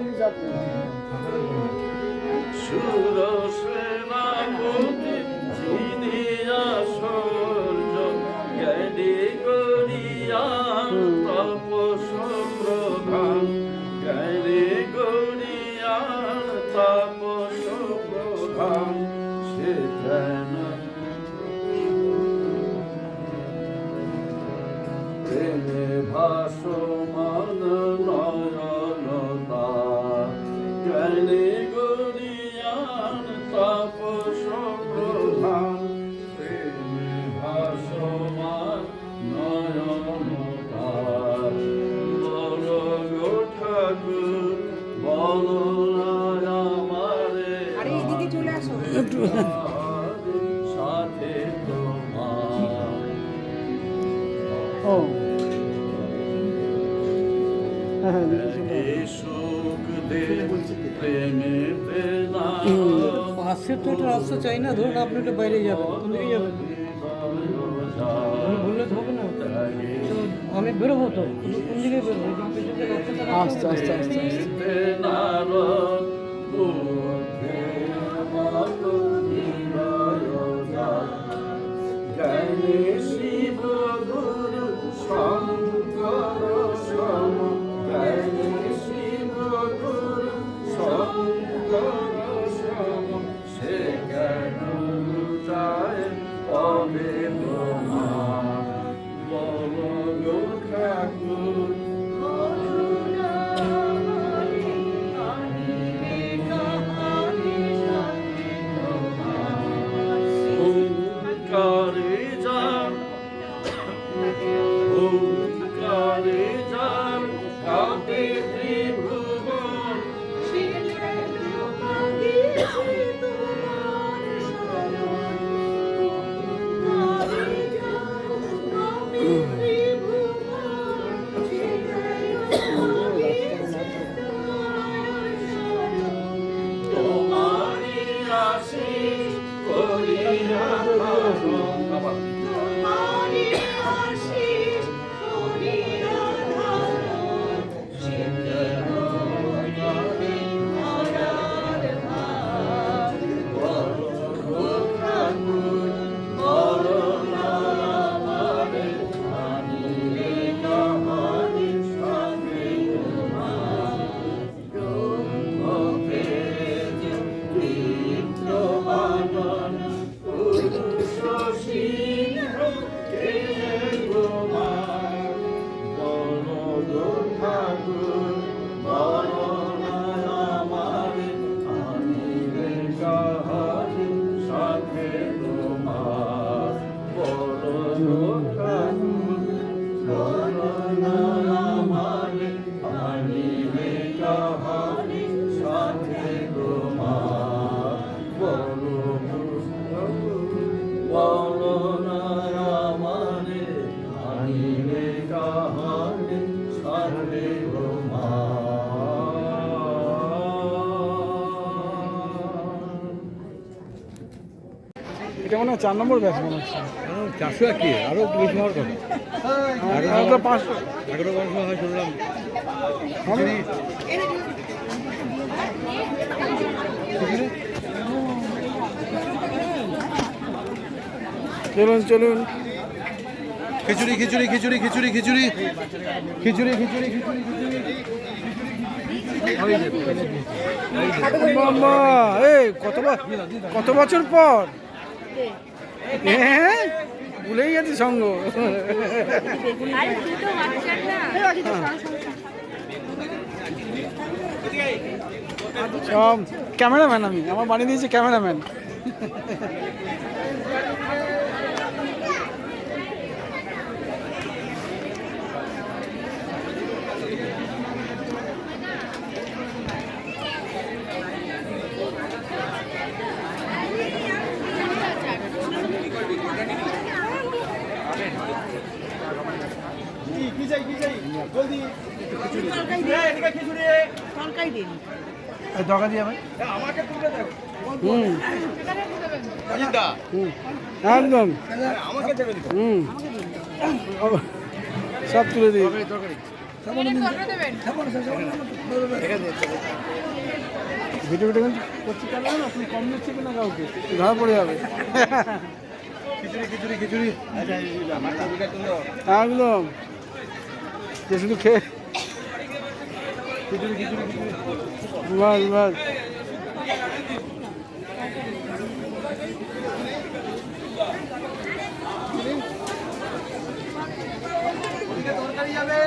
গভীর যত্ন সুরসেনাপতি যিনি আসর্য জ্ঞানী করিয়া তপস প্রধান জ্ঞানী করিয়া সে জ্ঞান চাইলে গরিয়ার তাপ সপ্রধান প্রেমে ভাসমান নয়ন তার। বড় গো ঠাকুর বল আমারে সাথে তোমার। Oh. পাশে তো একটা রাস্তা চাই না, ধরুন আপনি একটু বাইরে যাবেন, কোন দিকে যাবেন? বললে তো হবে না। আমি বেরোবো তো, কোন দিকে বেরোবো? আস্তে আস্তে আস্তে আস্তে। Oh. এটা মনে হয় চার নম্বর ব্যাচ মনে হচ্ছে। চারশো এক কি আরও বেশি হওয়ার কথা। আর তো পাঁচশো। এগারো হয় শুনলাম। হবে? চলুন চলুন। খিচুড়ি খিচুড়ি খিচুড়ি খিচুড়ি খিচুড়ি। খিচুড়ি খিচুড়ি খিচুড়ি ব- কত বছর পর? হ্যাঁ? ভুলেই গেছি সঙ্গ। সব ক্যামেরাম্যান আমি আমার বানিয়ে দিয়েছি ক্যামেরাম্যান। তরকারি দিন এই দরকার দিয়ে ভাই হুম। হুম। একদম। হুম। সব তুলে দিই। ভিডিও ভিডিও করতে পারবেন আপনি কম দিচ্ছে কিনা কাউকে? ধরা পড়ে যাবে। খিচুড়ি খিচুড়ি খিচুড়ি। একদম। যে শুধু খেয়ে। বাস বাস তরকারি যাবে।